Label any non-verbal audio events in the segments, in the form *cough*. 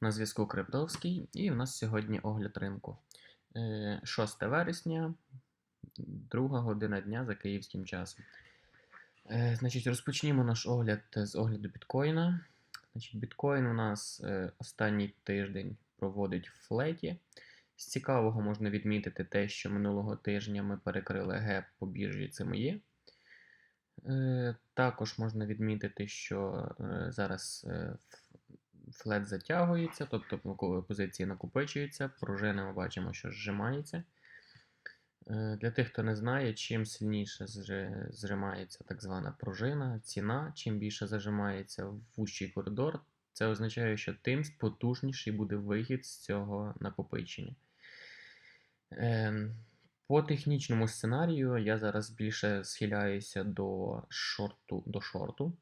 На зв'язку Криптовський, і в нас сьогодні огляд ринку. Е, 6 вересня, друга година дня за київським часом. Е, Значить, розпочнімо наш огляд з огляду біткоїна. Значить, біткоін у нас е, останній тиждень проводить в флеті. З цікавого можна відмітити те, що минулого тижня ми перекрили геп по біржі ЦМЄ. Е, Також можна відмітити, що е, зараз е, ф- флет затягується, тобто по- позиції накопичуються, пружина ми бачимо, що зжимається. Е, Для тих, хто не знає, чим сильніше зжи- зжимається так звана пружина, ціна, чим більше зажимається вущий коридор, це означає, що тим потужніший буде вихід з цього накопичення. Ем, По технічному сценарію я зараз більше схиляюся до шорту, до шорту,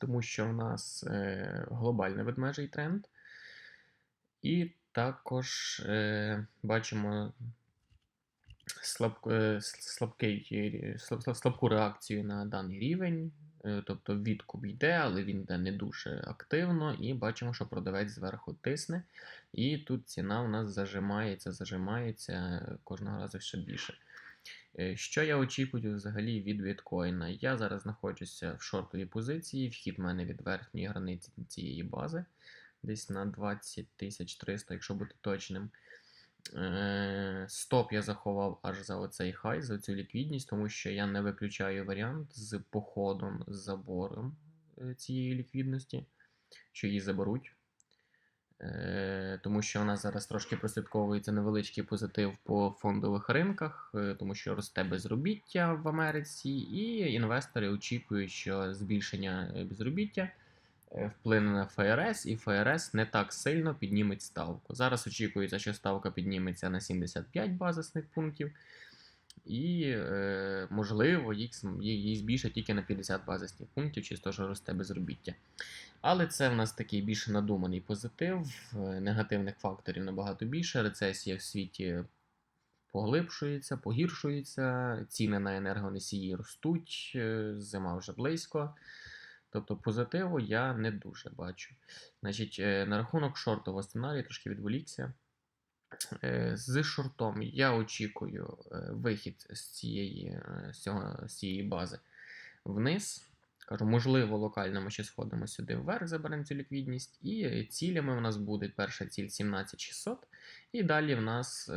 тому що в нас е, глобальний ведмежий тренд. І також е, бачимо е, слабкий, слаб, слаб- слабку реакцію на даний рівень. Тобто відкуп йде, але він йде не дуже активно, і бачимо, що продавець зверху тисне. І тут ціна у нас зажимається, зажимається кожного разу ще більше. Е, Що я очікую взагалі від біткоїна? Я зараз знаходжуся в шортовій позиції, вхід в мене від верхньої границі цієї бази, десь на 20 300, якщо бути точним. Е, Стоп я заховав аж за оцей хай, за цю ліквідність, тому що я не виключаю варіант з походом, з забором е, цієї ліквідності, що її заберуть. Е, Тому що у нас зараз трошки прослідковується невеличкий позитив по фондових ринках, е, тому що росте безробіття в Америці, і інвестори очікують, що збільшення е, безробіття вплине на ФРС, і ФРС не так сильно підніметь ставку. Зараз очікується, що ставка підніметься на 75 базисних пунктів, і, е, можливо, їх, її збільшать тільки на 50 базисних пунктів, через те, що росте безробіття. Але це в нас такий більш надуманий позитив, е, негативних факторів набагато більше. Рецесія в світі поглибшується, погіршується, ціни на енергоносії ростуть, е, зима вже близько. Тобто позитиву я не дуже бачу. Значить, на рахунок шортового сценарію трошки відволікся. Е, З шортом я очікую е, вихід з цієї, е, з цього, з цієї бази вниз. Можливо, локально ми ще сходимо сюди вверх, заберемо цю ліквідність. І цілями в нас буде перша ціль 17600. І далі в нас.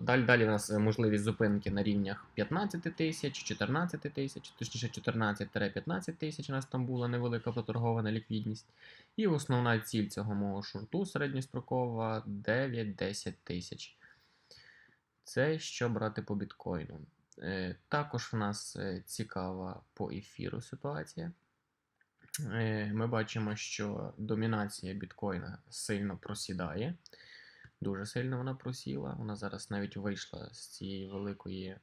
Далі, далі в нас е, можливість зупинки на рівнях 15 тисяч, 14 тисяч, точніше 14-15 тисяч. У нас там була невелика проторгована ліквідність. І основна ціль цього мого шорту середньострокова 9-10 тисяч. Це що брати по біткоїну. Е, Також в нас е, цікава по ефіру ситуація. Ми бачимо, що домінація біткоїна сильно просідає. Дуже сильно вона просіла. Вона зараз навіть вийшла з цієї великої е,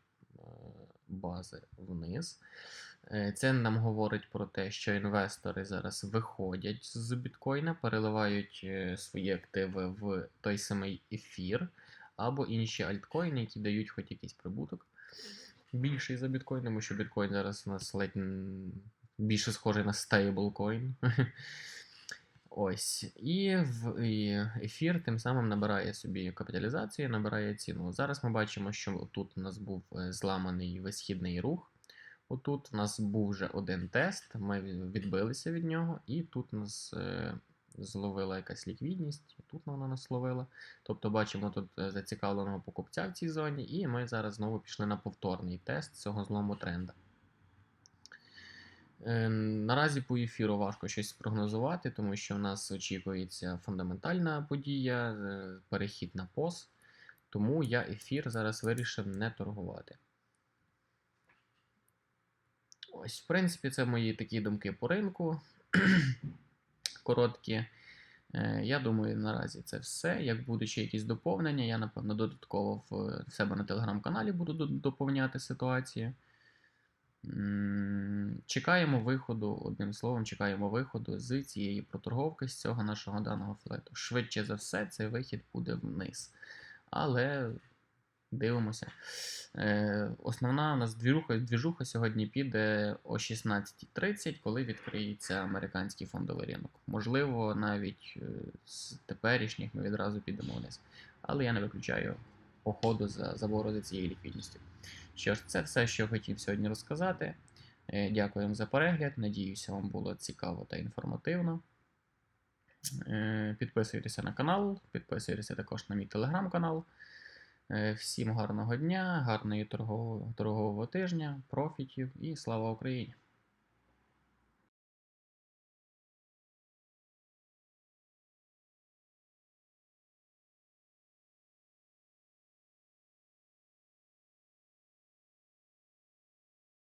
бази вниз. Е, Це нам говорить про те, що інвестори зараз виходять з біткоїна, переливають е, свої активи в той самий ефір або інші альткоїни, які дають хоч якийсь прибуток більший за біткоін, тому що біткоін зараз у нас ледь більше схожий на стейблкоін. *laughs* Ось. І в і ефір тим самим набирає собі капіталізацію, набирає ціну. Зараз ми бачимо, що тут у нас був е, зламаний висхідний рух. Отут у нас був вже один тест, ми відбилися від нього, і тут у нас е, зловила якась ліквідність, тут вона нас ловила. Тобто бачимо тут е, зацікавленого покупця в цій зоні, і ми зараз знову пішли на повторний тест цього злому тренда. Е, Наразі по ефіру важко щось спрогнозувати, тому що в нас очікується фундаментальна подія, е, перехід на POS. Тому я ефір зараз вирішив не торгувати. Ось, в принципі, це мої такі думки по ринку. *clears throat* Короткі. Е, Я думаю, наразі це все. Як будуть ще якісь доповнення, я, напевно, додатково в себе на телеграм-каналі буду доповняти ситуацію. Чекаємо виходу, одним словом, чекаємо виходу з цієї проторговки, з цього нашого даного флету. Швидше за все, цей вихід буде вниз. Але Дивимося. Е, основна у нас двіжуха, двіжуха сьогодні піде о 16.30, коли відкриється американський фондовий ринок. Можливо, навіть е, з теперішніх ми відразу підемо вниз. Але я не виключаю походу за забору за цією ліквідністю. Що ж, це все, що хотів сьогодні розказати. Е, Дякую за перегляд. Надіюся, вам було цікаво та інформативно. Е, Підписуйтеся на канал, підписуйтеся також на мій телеграм-канал. Е, Всім гарного дня, гарної торгового, торгового тижня, профітів і слава Україні!